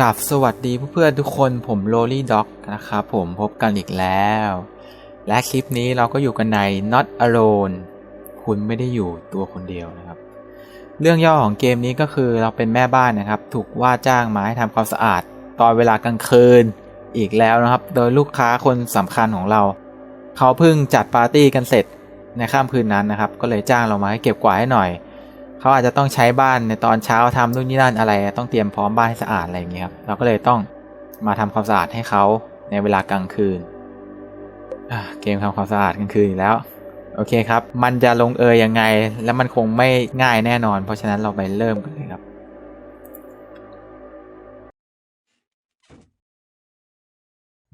กับสวัสดีเพื่อนๆทุกคนผมโ o ลี่ด็อกนะครับผมพบกันอีกแล้ว และคลิปนี้เราก็อยู่กันใน Not Alone คุณไม่ได้อยู่ตัวคนเดียวนะครับ เรื่องย่อของเกมนี้ก็คือเราเป็นแม่บ้านนะครับ ถูกว่าจ้างมาให้ทำความสะอาด ตอนเวลากลางคืนอีกแล้วนะครับ โดยลูกค้าคนสำคัญของเรา เขาเพิ่งจัดปาร์ตี้กันเสร็จในค่ำคืนนั้นนะครับ ก็เลยจ้างเรามาให้เก็บกวาดให้หน่อย เขาอาจจะต้องใช้บ้านในตอนเช้าทำนู่นนี่นั่นอะไร ต้องเตรียมพร้อมบ้านให้สะอาดอะไรอย่างเงี้ยครับเราก็เลยต้องมาทำความสะอาดให้เขาในเวลากลางคืนเกมทำความสะอาดกลางคืนอีกแล้วโอเคครับ มันจะลงเอยยังไง แล้วมันคงไม่ง่ายแน่นอน เพราะฉะนั้นเราไปเริ่มกันเลยครับ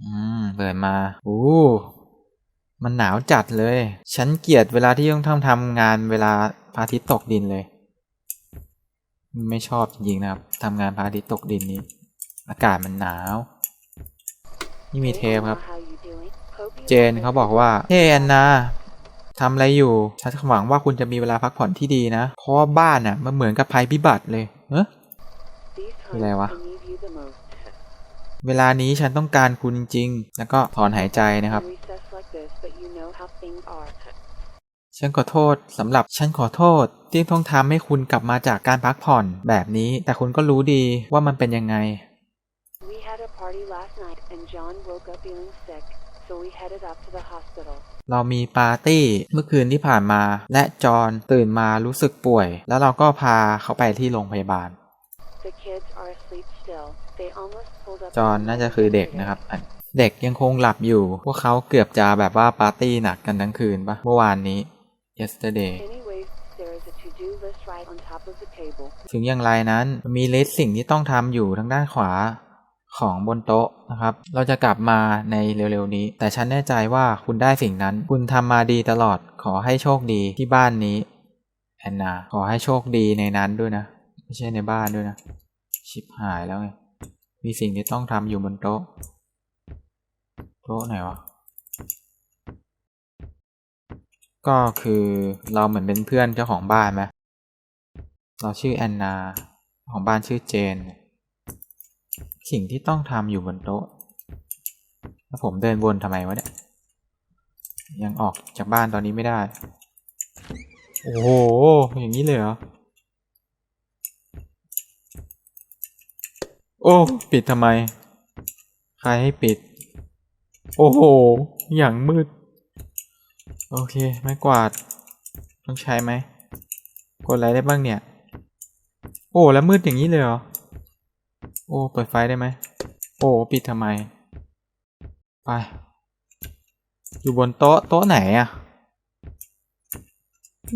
อืม เปิดมาอู้มันหนาวจัดเลย ฉันเกลียดเวลาที่ต้องทำทำงานเวลาพระอาทิตย์ตกดินเลย ไม่ชอบจริงๆนะครับทำงานพราทิตกดินนี้ อากาศมันหนาว นี่มีเทปครับ เจนเขาบอกว่าเฮ้แอนนาทำอะไรอยู่ ฉันหวังว่าคุณจะมีเวลาพักผ่อนที่ดีนะ เพราะว่าบ้านน่ะ มันเหมือนกับภัยพิบัติเลยเฮ้อะไรวะ เวลานี้ฉันต้องการคุณจริงๆแล้วก็ถอนหายใจนะครับ ฉันขอโทษสำหรับฉันขอโทษ ที่ต้องทำให้คุณกลับมาจากการพักผ่อนแบบนี้แต่คุณก็รู้ดีว่ามันเป็นยังไง We had a party last night and John woke up feeling sick, so we headed up to the hospital. เรามีปาร์ตี้เมื่อคืนที่ผ่านมา และจอห์นตื่นมารู้สึกป่วย แล้วเราก็พาเขาไปที่โรงพยาบาล The kids are asleep still. They almost pulled up จอห์นน่าจะคือเด็กนะครับอันเด็กยังคงหลับอยู่ พวกเขาเกือบจะแบบว่าปาร์ตี้หนักกันทั้งคืนปะเมื่อวานนี้ yesterday Anyways, there is a to-do list right on top of the table. ถึงอย่างไรนั้นมีลิสต์สิ่งที่ต้องทำอยู่ทางด้านขวาของบนโต๊ะนะครับ เราจะกลับมาในเร็วๆนี้ แต่ฉันแน่ใจว่าคุณได้สิ่งนั้น คุณทำมาดีตลอด ขอให้โชคดีที่บ้านนี้ แอนนา ขอให้โชคดีในนั้นด้วยนะ ไม่ใช่ในบ้านด้วยนะ ชิบหายแล้วไง มีสิ่งที่ต้องทำอยู่บนโต๊ะ โต๊ะไหนวะ ก็คือเราเหมือนเป็นเพื่อนเจ้าของบ้านไหมเราชื่อแอนนา ของบ้านชื่อเจน สิ่งที่ต้องทำอยู่บนโต๊ะ แล้วผมเดินวนทำไมวะเนี่ย ยังออกจากบ้านตอนนี้ไม่ได้ โอ้โห อย่างนี้เลยเหรอ โอ้ ปิดทำไม ใครให้ปิด โอ้โห อย่างมืด โอเค ไม่กวาด ต้องใช้ไหม กดอะไรได้บ้างเนี่ย โอ้แล้วมืดอย่างนี้เลยเหรอ โอ้เปิดไฟได้ไหม โอ้ปิดทำไม ไป อยู่บนโต๊ะโต๊ะไหนอะ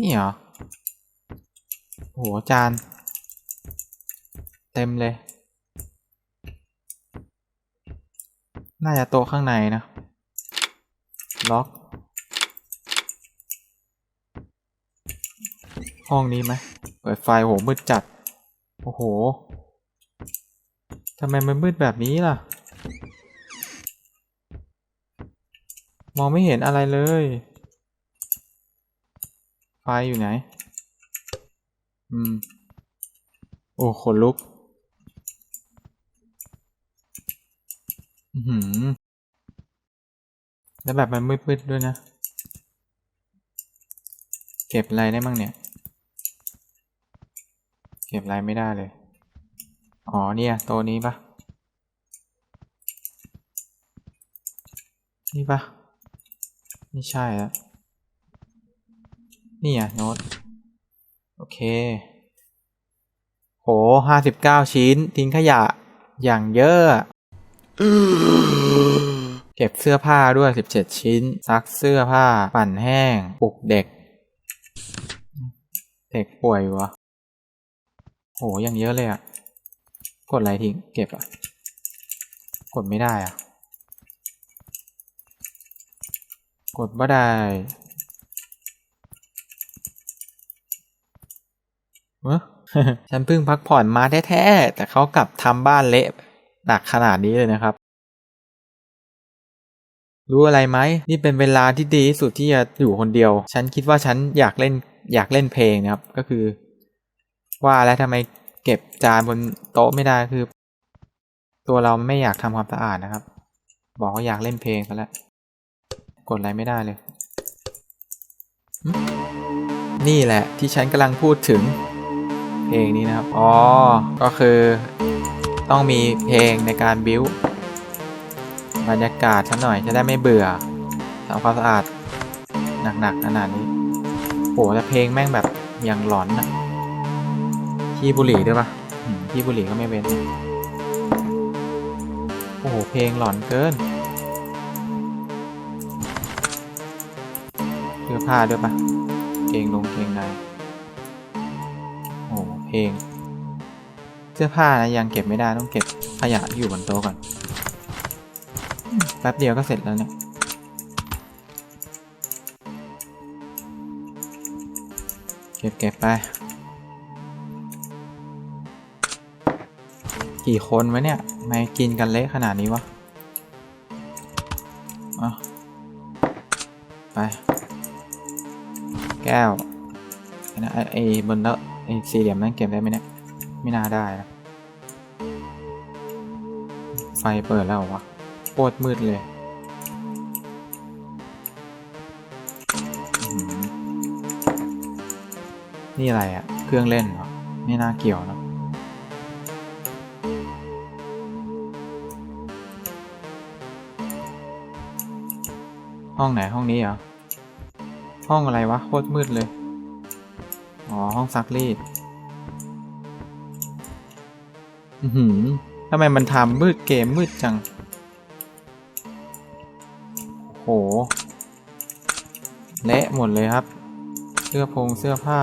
นี่เหรอ โอ้จาน เต็มเลย น่าจะโต๊ะข้างในนะ ล็อก ห้องนี้ไหมเปิดไฟโหมืดจัด โอ้โหทำไมมันมืดแบบนี้ล่ะ มองไม่เห็นอะไรเลย ไฟอยู่ไหน อืม โอ้ขนลุก อือหือแล้วแบบมันมืดๆด้วยนะ เก็บอะไรได้มั่งเนี่ย ก็บอะไรไม่ได้เลย อ๋อเนี่ยตัวนี้ปะนี่ปะไม่ใช่แล้วนี่อะโน้ต โอเค โหห้าสิบเก้าชิ้น ทิ้งขยะ อย่างเยอะ เก็บเสื้อผ้าด้วยสิบเจ็ดชิ้น ซักเสื้อผ้า ปั่นแห้ง ปลุกเด็ก เด็กป่วยวะ โหยังเยอะเลยอะกดอะไรทิ้งเก็บอะกดไม่ได้อะกดไม่ได้เออฉันเพิ่งพักผ่อนมาแท้ๆ แต่เขากลับทำบ้านเละหนักขนาดนี้เลยนะครับ รู้อะไรไหม นี่เป็นเวลาที่ดีที่สุดที่จะอยู่คนเดียว ฉันคิดว่าฉันอยากเล่นอยากเล่นเพลงนะครับ ก็คือ ว่าแล้วทำไมเก็บจานบนโต๊ะไม่ได้คือ ตัวเราไม่อยากทำความสะอาดนะครับ บอกว่าอยากเล่นเพลงซะแล้วกดอะไรไม่ได้เลย นี่แหละที่ฉันกำลังพูดถึง เพลงนี้นะครับ อ๋อ ก็คือต้องมีเพลงในการบิวบรรยากาศสักหน่อยจะได้ไม่เบื่อทำความสะอาดหนักๆขนาดนี้โหแต่เพลงแม่งแบบอย่างหลอนอะ ขี้บุหรี่ด้วยปะอืมขี้บุหรี่ก็ไม่เว้น โอ้โห เพลงหลอนเกินเสื้อผ้าด้วยปะเกงลงเกงในโอ้โห เพลง เสื้อผ้านะยังเก็บไม่ได้ต้องเก็บขยะที่อยู่บนโต๊ะก่อนอืมแป๊บเดียวก็เสร็จแล้วเนี่ยเก็บเก็บไป กี่คนวะเนี่ยทำไม่กินกันเละขนาดนี้วะอะไป แก้วไอ้นะไอ้ไอ้บนแล้วไอ้สี่เหลี่ยมนั่นเก็บได้ไหมเนี่ย ไม่น่าได้นะไฟเปิดแล้ววะโคตรมืดเลยนี่อะไรอะเครื่องเล่นเหรอไม่น่าเกี่ยวเนะ ห้องไหนห้องนี้เหรอ ห้องอะไรวะโคตรมืดเลย อ๋อ ห้องซักรีด อือหือทำไมมันทำมืดเกมมืดจัง โห เละหมดเลยครับ เสื้อพงเสื้อผ้า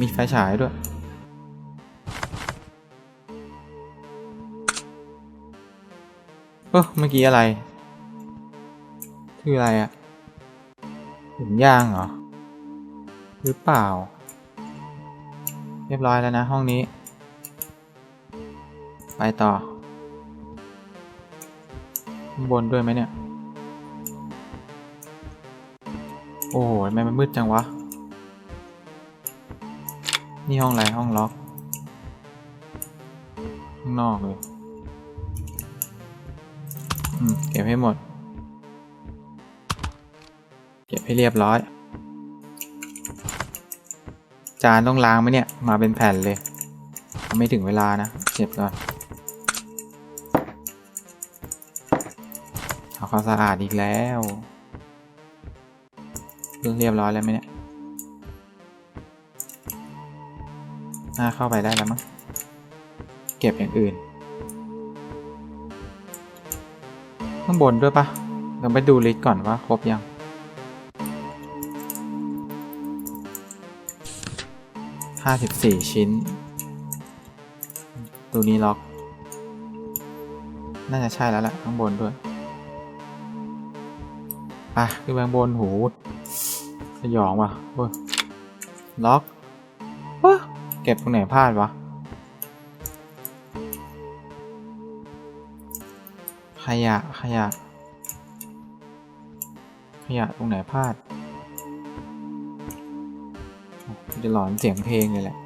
มีไฟฉายด้วยเออเมื่อกี้อะไร คืออะไรอะถุงยางเหรอ หรือเปล่า เรียบร้อยแล้วนะห้องนี้ ไปต่อ ข้างบนด้วยไหมเนี่ย โอ้โหทำไมมันมืดจังวะ นี่ห้องอะไร ห้องล็อก ข้างนอกเลย อืม เก็บให้หมด เก็บให้เรียบร้อย จานต้องล้างไหมเนี่ย มาเป็นแผ่นเลย ไม่ถึงเวลานะ เก็บก่อนเอาความสะอาดอีกแล้วเรื่องเรียบร้อยแล้วไหมเนี่ย น่าเข้าไปได้แล้วมั้ง เก็บอย่างอื่น ข้างบนด้วยปะเราไปดูลิสต์ก่อนว่าครบยัง ห้าสิบสี่ชิ้น ตัวนี้ล็อก น่าจะใช่แล้วแหละข้างบนด้วยอะขึ้นไปข้างบนหูสยองว่ะโอ้ยล็อกเฮ้ยเก็บตรงไหนพลาดวะขยะขยะขยะตรงไหนพลาด จะหลอนเสียงเพลงเลยแหละ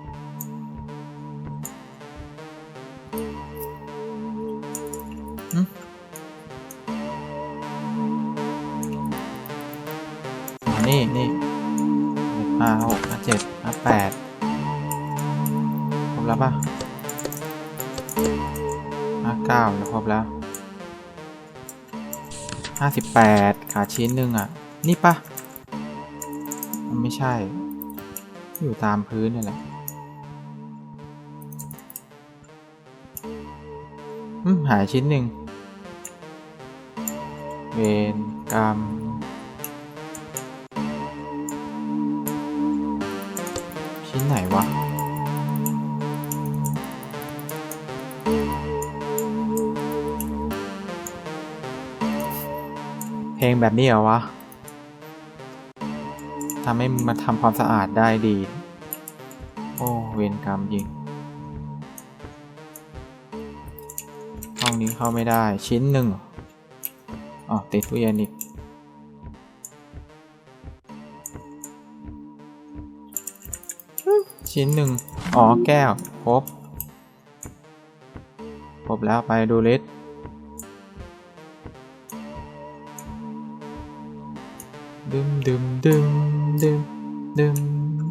นี่นี่ห้าหกห้าเจ็ดห้าแปดครบแล้วป่ะห้าเก้าแล้วครบแล้วห้าสิบแปดขาดชิ้นหนึ่งอะ นี่ปะมันไม่ใช่ อยู่ตามพื้นนี่แหละหายชิ้นหนึ่งเวรกรรมชิ้นไหนวะ เพลงแบบนี้เหรอวะำให้มึงมาทำความสะอาดได้ดี โอ้ เวรกรรมจริง ห้องนี้เข้าไม่ได้ชิ้นหนึ่งอ๋อติดตู้เย็นอีกชิ้นหนึ่งอ๋อ แก้ว ครบ ครบแล้วไปดูลิสดึมดึมดึม ดึมดึม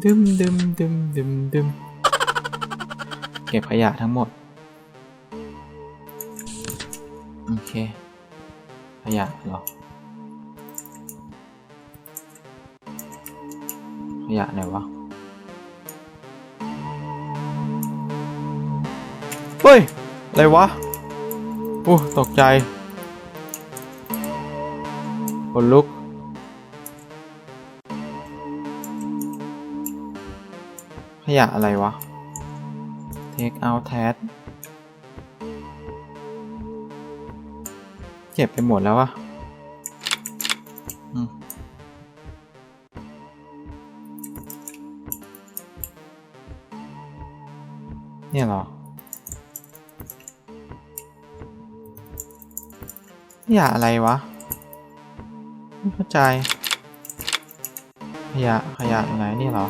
ดึมดึมดึมดึมดึมเก็บขยะทั้งหมด โอเค ขยะเหรอ ขยะไหนวะ เฮ้ย อะไรวะโอ้ตกใจคนลุก ยะอะไรวะ take out tag เจ็บไปหมดแล้ววะเนี่ยเหรอขยะอะไรวะ ไม่เข้าใจ ขยะ ขยะไหนนี่เหรอ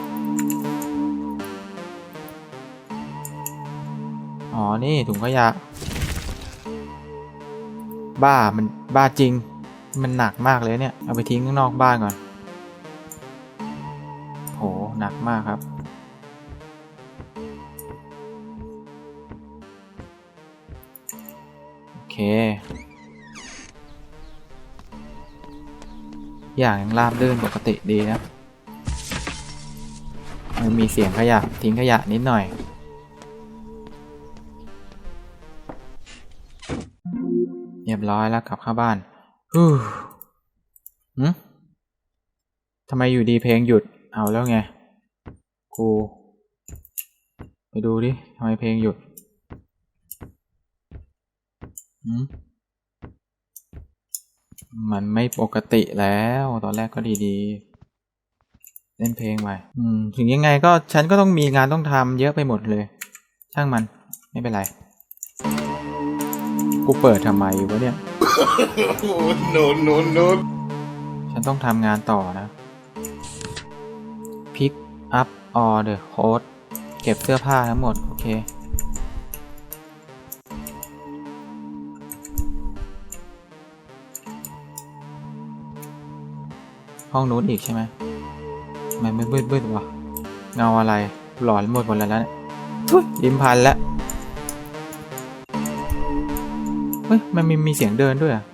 อ๋อ นี่ถุงขยะ บ้า มันบ้าจริง มันหนักมากเลยเนี่ย เอาไปทิ้งข้างนอกบ้านก่อน โห หนักมากครับ โอเค อย่างยังราบรื่นปกติดีนะ มันมีเสียงขยะทิ้งขยะนิดหน่อย รียบร้อยแล้วกลับเข้าบ้านฮู้หืมทำไมอยู่ดีเพลงหยุด เอาแล้วไง กู ไปดูดิทำไมเพลงหยุดหืมมันไม่ปกติแล้ว ตอนแรกก็ดีๆ เล่นเพลงไปอืมถึงยังไงก็ฉันก็ต้องมีงานต้องทำเยอะไปหมดเลย ช่างมัน ไม่เป็นไร กูเปิดทำไมวะเนี่ย Oh, no, no, no. ฉันต้องทำงานต่อนะ Pick up all the code เก็บเสื้อผ้าทั้งหมด โอเค ห้องนู้นอีกใช่ไหมทำไมันมืดมืดๆวะเงาอะไร หลอนหมดหมดแล้วนะเนี่ยทุยลิมพันแล้ว เฮ้ย มันมีมีเสียงเดินด้วยอะ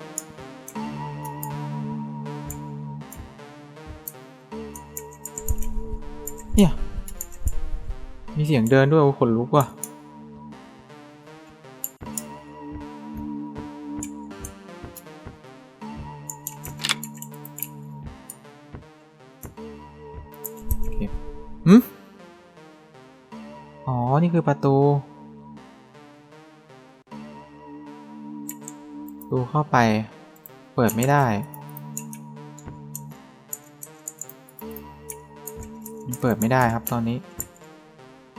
เนี่ย มีเสียงเดินด้วยขนลุกว่ะอืมอ๋อ นี่คือประตู ดูเข้าไป เปิดไม่ได้ เปิดไม่ได้ครับตอนนี้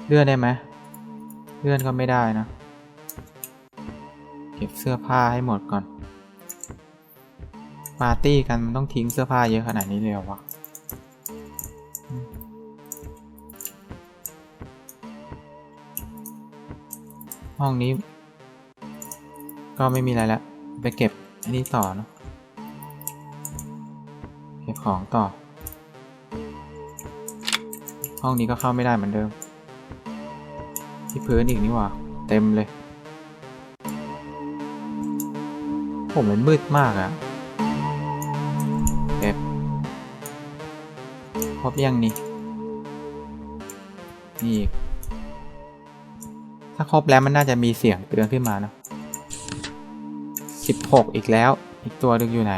เลื่อนได้ไหมเลื่อนก็ไม่ได้นะ เก็บเสื้อผ้าให้หมดก่อน ปาร์ตี้กันมันต้องทิ้งเสื้อผ้าเยอะขนาดนี้เลยวะห้องนี้ ก็ไม่มีอะไรแล้ว ไปเก็บอันนี้ต่อเนะเก็บของต่อ ห้องนี้ก็เข้าไม่ได้เหมือนเดิม ที่พื้นอีกนี่หว่าเต็มเลย ผมมันมืดมากอะเก็บครบยังนี่นี่อีกถ้าครบแล้วมันน่าจะมีเสียงเตือนขึ้นมานะ สิบหกอีกแล้ว อีกตัวดึงอยู่ไหน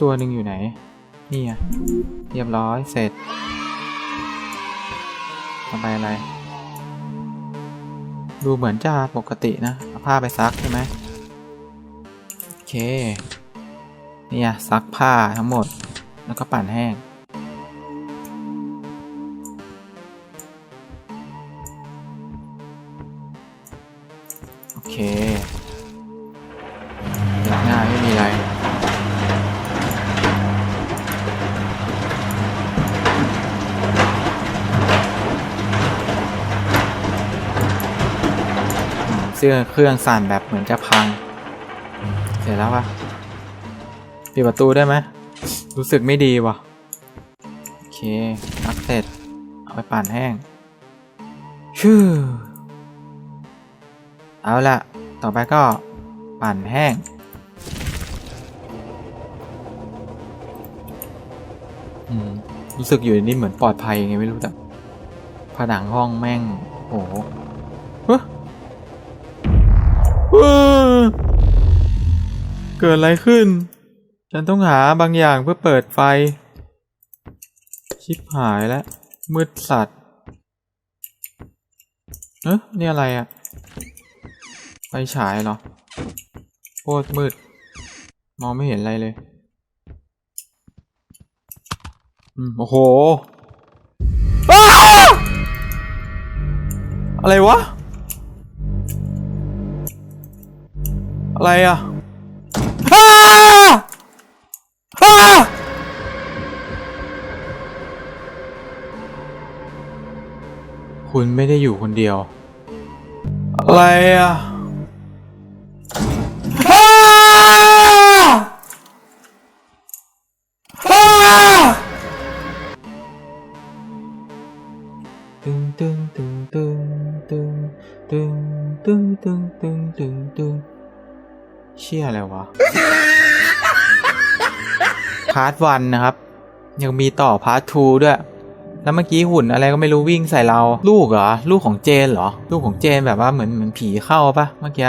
ตัวหนึ่งอยู่ไหน นี่ไงเรียบร้อย เสร็จต่อไปอะไร ดูเหมือนจะปกตินะเอาผ้าไปซักใช่ไหมโอเค เนี่ยซักผ้าทั้งหมด แล้วก็ปั่นแห้ง สื้อเครื่องสั่นแบบเหมือนจะพัง เสร็จแล้วปะปิดประตูได้ไหมรู้สึกไม่ดีว่ะโอเคอัพเสร็จเอาไปปั่นแห้งชื่อเอาละต่อไปก็ปั่นแห้งอืมรู้สึกอยู่ในนี้เหมือนปลอดภัยยังไงไม่รู้แต่ผนังห้องแม่ง โอ้โหเฮ้ยเฮ้ย เกิดอะไรขึ้น ฉันต้องหาบางอย่างเพื่อเปิดไฟ ชิบหายแล้ว มืดสัตว์ เอ๊ะนี่อะไรอะไฟฉายเหรอโคตรมืด มองไม่เห็นอะไรเลยโอ้โหอ้าอะไรวะ อะไรอะ คุณไม่ได้อยู่คนเดียว อะไรอะอ้าอ้าตึงตึงตึงตึงตึงตึงตึงตึงตึงตึงตึงเชี่ยอะไรวะพาร์ทวันนะครับ ยังมีต่อพาร์ททูด้วย แล้วเมื่อกี้หุ่นอะไรก็ไม่รู้วิ่งใส่เรา ลูกเหรอ ลูกของเจนเหรอ ลูกของเจนแบบว่าเหมือนเหมือนผีเข้าปะเมื่อกี้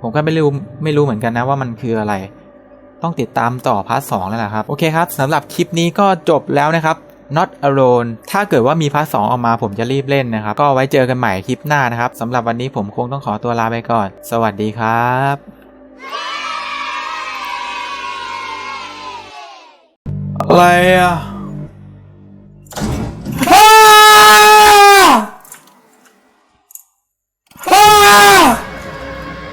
ผมก็ไม่รู้ไม่รู้เหมือนกันนะว่ามันคืออะไร ต้องติดตามต่อพาร์ทสองแล้วแหละครับ โอเคครับสำหรับคลิปนี้ก็จบแล้วนะครับ not alone ถ้าเกิดว่ามีพาร์ทสองออกมาผมจะรีบเล่นนะครับ ก็ไว้เจอกันใหม่คลิปหน้านะครับสำหรับวันนี้ผมคงต้องขอตัวลาไปก่อน สวัสดีครับอะไรอะ